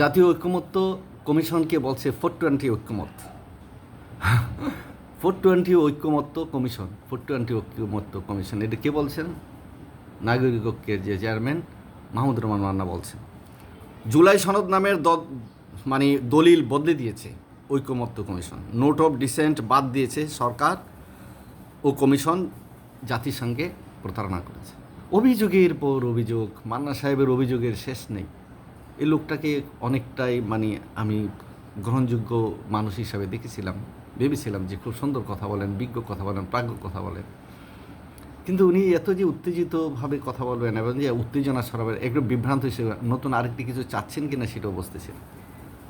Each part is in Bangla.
জাতীয় ঐক্যমত্য কমিশনকে বলছে ফোর টোয়েন্টি ঐক্যমত ফোর টোয়েন্টি ঐক্যমত্য কমিশন, ফোর টোয়েন্টি ঐক্যমত্য কমিশন, এটা কে বলছেন? নাগরিক ঐক্যের যে চেয়ারম্যান মাহমুদ রহমান মান্না বলছেন। জুলাই সনদ নামের দ মানে দলিল বদলে দিয়েছে ঐক্যমত্য কমিশন। নোট অফ ডিসেন্ট বাদ দিয়েছে সরকার ও কমিশন জাতিসংঘে প্রতারণা করেছে। অভিযোগের পর অভিযোগ, মান্না সাহেবের অভিযোগের শেষ নেই। এই লোকটাকে অনেকটাই মানে আমি গ্রহণযোগ্য মানুষ হিসাবে দেখেছিলাম, ভেবেছিলাম যে খুব সুন্দর কথা বলেন, বিজ্ঞ কথা বলেন, প্রাজ্ঞ কথা বলেন। কিন্তু উনি এত যে উত্তেজিতভাবে কথা বলবেন এবং যে উত্তেজনা সরাবেন একটু বিভ্রান্ত হিসেবে নতুন আরেকটি কিছু চাচ্ছেন কিনা সেটাও বুঝতেছেন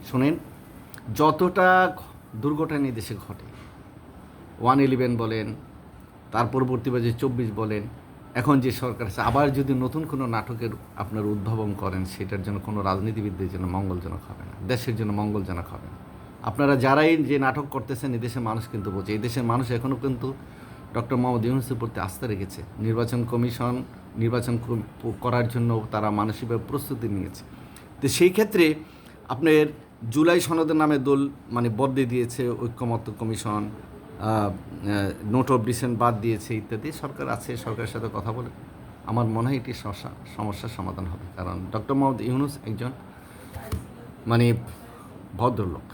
শোনেন, যতটা দুর্ঘটনা দেশে ঘটে, ওয়ান ইলেভেন বলেন, তার পরবর্তী বাজে চব্বিশ বলেন এখন যে সরকার আছে, আবার যদি নতুন কোনো নাটকের আপনার উদ্ভাবন করেন, সেটার জন্য কোনো রাজনীতিবিদদের জন্য মঙ্গলজনক হবে না, দেশের জন্য মঙ্গলজনক হবে না। আপনারা যারাই যে নাটক করতেছেন এদেশের মানুষ কিন্তু বোঝে। এই দেশের মানুষ এখনও কিন্তু ডক্টর মোহাম্মদ ইউনুসের প্রতি আস্থা রেখেছে। নির্বাচন কমিশন, নির্বাচন করার জন্য তারা মানসিকভাবে প্রস্তুতি নিয়েছে। তো সেই ক্ষেত্রে আপনার জুলাই সনদের নামে দল মানে বদলে দিয়েছে ঐক্যমত্য কমিশন নোট অফ ডিসেন্ট বাদ দিয়েছে ইত্যাদি। সরকার আছে, সরকারের সাথে কথা বলে আমার মনে হয় এটি সমস্যা, সমস্যার সমাধান হবে। কারণ ডক্টর মোহাম্মদ ইউনুস একজন মানে ভদ্রলোক।